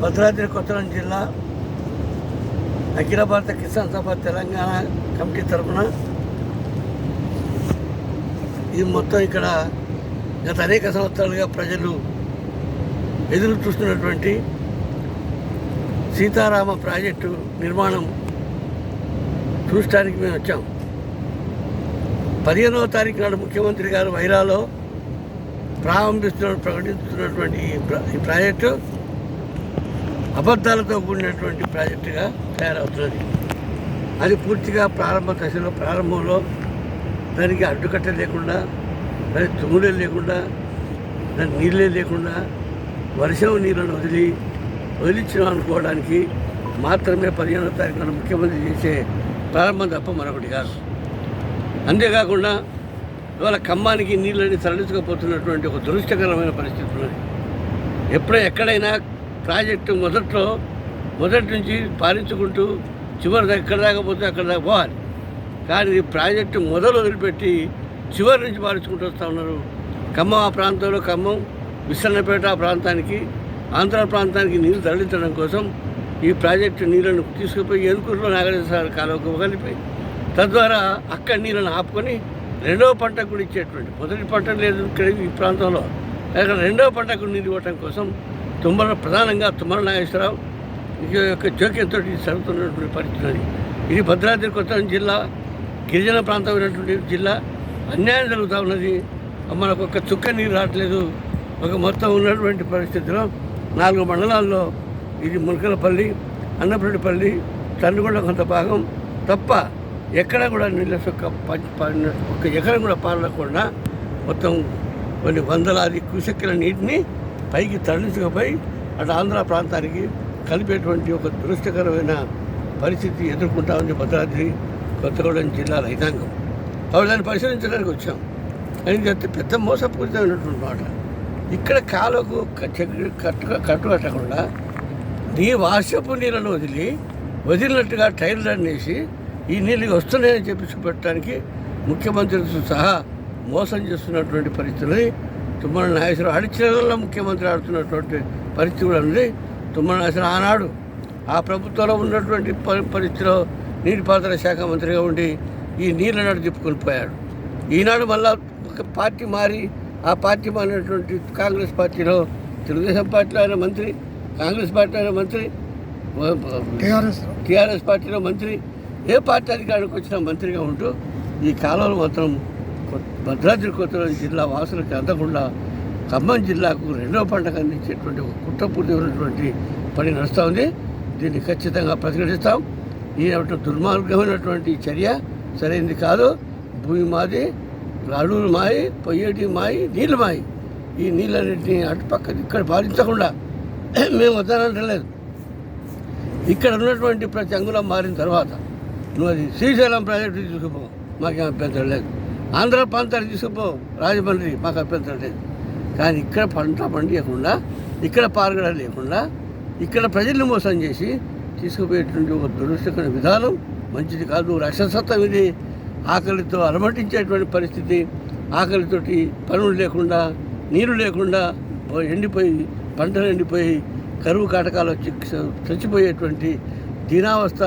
భద్రాద్రి కొత్తగూడెం జిల్లా అఖిల భారత కిసాన్ సభ తెలంగాణ కమిటీ తరఫున ఇది మొత్తం ఇక్కడ గత అనేక సంవత్సరాలుగా ప్రజలు ఎదురు చూస్తున్నటువంటి సీతారామ ప్రాజెక్టు నిర్మాణం చూడటానికి మేము వచ్చాం. పదిహేనవ తారీఖు నాడు ముఖ్యమంత్రి గారు వైరాలో ప్రారంభిస్తున్న ప్రకటిస్తున్నటువంటి ఈ ఈ ప్రాజెక్టు అబద్ధాలతో కూడినటువంటి ప్రాజెక్టుగా తయారవుతున్నది. అది పూర్తిగా ప్రారంభ దశలో ప్రారంభంలో దానికి అడ్డుకట్ట లేకుండా దానికి తుమ్ముడే లేకుండా దానికి నీళ్ళే లేకుండా వర్షం నీళ్ళను వదిలి వదిలించడం అనుకోవడానికి మాత్రమే పదిహేనో తారీఖున ముఖ్యమంత్రి చేసే ప్రారంభం తప్ప మరొకటి కాదు. అంతేకాకుండా ఇవాళ ఖమ్మానికి నీళ్ళని తరలించకపోతున్నటువంటి ఒక దురుష్టకరమైన పరిస్థితి ఉన్నది. ఎప్పుడో ఎక్కడైనా ప్రాజెక్టు మొదట్లో మొదటి నుంచి పాలించుకుంటూ చివరి ఎక్కడ దాకా పోతే అక్కడ దాకా పోవాలి. కానీ ఈ ప్రాజెక్టు మొదలు వదిలిపెట్టి చివరి నుంచి పాలించుకుంటూ వస్తూ ఉన్నారు. ఖమ్మం ఆ ప్రాంతంలో ఖమ్మం విస్తరణపేట ఆ ప్రాంతానికి ఆంధ్ర ప్రాంతానికి నీరు తరలించడం కోసం ఈ ప్రాజెక్టు నీళ్ళను తీసుకుపోయి ఎరుకూరులో నాగరేశ్వర కాలువకు కలిపి తద్వారా అక్కడ నీళ్ళను ఆపుకొని రెండవ పంటకు కూడా ఇచ్చేటువంటి మొదటి పంట లేదు ఇక్కడ ఈ ప్రాంతంలో. అక్కడ రెండవ పంటకు నీళ్ళు ఇవ్వటం కోసం తుమ్మల ప్రధానంగా తుమ్మల నాగేశ్వరరావు ఈ యొక్క జోక్యంతో జరుగుతున్నటువంటి పరిస్థితి ఇది భద్రాద్రి కొత్త జిల్లా గిరిజన ప్రాంతం అయినటువంటి జిల్లా. అన్యాయం జరుగుతూ ఉన్నది. మనకు ఒక చుక్క నీరు రావట్లేదు. ఒక మొత్తం ఉన్నటువంటి పరిస్థితిలో నాలుగు మండలాల్లో ఇది మునకలపల్లి అన్నపరెడ్డిపల్లి తన్నుగొండ కొంత భాగం తప్ప ఎక్కడ కూడా నీళ్ళ చొక్క ఒక ఎకరం కూడా పారకుండా మొత్తం కొన్ని వందలాది కుశక్తుల నీటిని పైకి తరలించకపోయి అటు ఆంధ్ర ప్రాంతానికి కలిపేటువంటి ఒక దురదృష్టకరమైన పరిస్థితి ఎదుర్కొంటామని భద్రాద్రి కొత్తగూడెం జిల్లా రైతాంగం. కాబట్టి దాన్ని పరిశీలించడానికి వచ్చాం. అని చెప్తే పెద్ద మోసపూరితమైనటువంటి మాట. ఇక్కడ కాలువకు కట్టు కట్టు కట్టుకట్టకుండా నీ వర్షపు నీళ్ళను వదిలి వదిలినట్టుగా టైర్లు వేసి ఈ నీళ్ళు వస్తున్నాయని చెప్పి చూపెట్టడానికి ముఖ్యమంత్రితో సహా మోసం చేస్తున్నటువంటి పరిస్థితులని తుమ్మల నాగేశ్వరరావు అడిచినలో ముఖ్యమంత్రి ఆడుతున్నటువంటి పరిస్థితి కూడా ఉంది. తుమ్మల నాగేశ్వరరావు ఆనాడు ఆ ప్రభుత్వంలో ఉన్నటువంటి పరి పరిస్థితిలో నీటిపారుదల శాఖ మంత్రిగా ఉండి ఈ నీళ్ళ నాడు తిప్పుకొని పోయాడు. ఈనాడు మళ్ళా ఒక పార్టీ మారి ఆ పార్టీ మారినటువంటి కాంగ్రెస్ పార్టీలో తెలుగుదేశం పార్టీలో ఆయన మంత్రి కాంగ్రెస్ పార్టీలో ఆయన మంత్రి టీఆర్ఎస్. టీఆర్ఎస్ పార్టీలో మంత్రి ఏ పార్టీ అధికారానికి వచ్చిన మంత్రిగా ఉంటూ ఈ కాలంలో మాత్రం భద్రాద్రి కొత్తగూడెం జిల్లా వాసులకు అందకుండా ఖమ్మం జిల్లాకు రెండవ పంటకు అందించేటువంటి ఒక కుట్రపూర్తిమైనటువంటి పని నడుస్తూ ఉంది. దీన్ని ఖచ్చితంగా ప్రతిఘటిస్తాం. ఈ దుర్మార్గమైనటువంటి చర్య సరైనది కాదు. భూమి మాది అడవులు మాయి పొయ్యేటి మాయి నీళ్ళు మాయి. ఈ నీళ్ళన్నింటినీ అటుపక్క ఇక్కడ పాలించకుండా మేము వద్దనంటలేదు ఇక్కడ ఉన్నటువంటి ప్రతి అంగుళం మారిన తర్వాత నువ్వు అది శ్రీశైలం ప్రాజెక్టు తీసుకుపో. మాకేం అభ్యంతరం లేదు. ఆంధ్ర ప్రాంతాలు తీసుకుపో రాజమండ్రి మాకు అభ్యంతరం లేదు. కానీ ఇక్కడ పంట పండియకుండా ఇక్కడ పారగడ లేకుండా ఇక్కడ ప్రజల్ని మోసం చేసి తీసుకుపోయేటువంటి ఒక దురుష్టకర విధానం మంచిది కాదు. రక్షసత్వం ఇది ఆకలితో అలమటించేటువంటి పరిస్థితి ఆకలితోటి పనులు లేకుండా నీరు లేకుండా ఎండిపోయి పంటలు ఎండిపోయి కరువు కాటకాలు వచ్చి చచ్చిపోయేటువంటి దీనావస్థ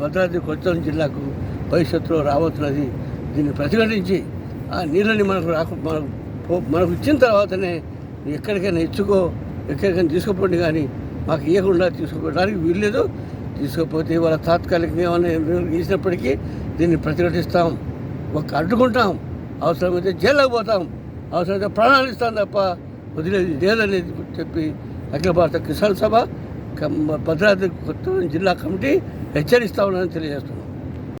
భద్రాద్రి కొత్తగూడెం జిల్లాకు భవిష్యత్తులో రాబోతున్నది. దీన్ని ప్రతిఘటించి ఆ నీళ్ళని మనకు రాకు మనకు పో- మనకు ఇచ్చిన తర్వాతనే నువ్వు ఎక్కడికైనా ఇచ్చుకో ఎక్కడికైనా తీసుకుపోండి కానీ మాకు ఇవ్వకుండా తీసుకుపోవడానికి వీల్లేదు. తీసుకుపోతే వాళ్ళ తాత్కాలికంగా ఏమైనా గీసినప్పటికీ దీన్ని ప్రతిఘటిస్తాం. ఒక అడ్డుకుంటాం. అవసరమైతే జైల్లోకి పోతాం. అవసరమైతే ప్రాణాలు ఇస్తాం తప్ప వదిలేది లేదనేది చెప్పి అఖిల భారత కిసాన్ సభ భద్రాద్రి కొత్త జిల్లా కమిటీ హెచ్చరిస్తా ఉన్నారని తెలియజేస్తున్నాం.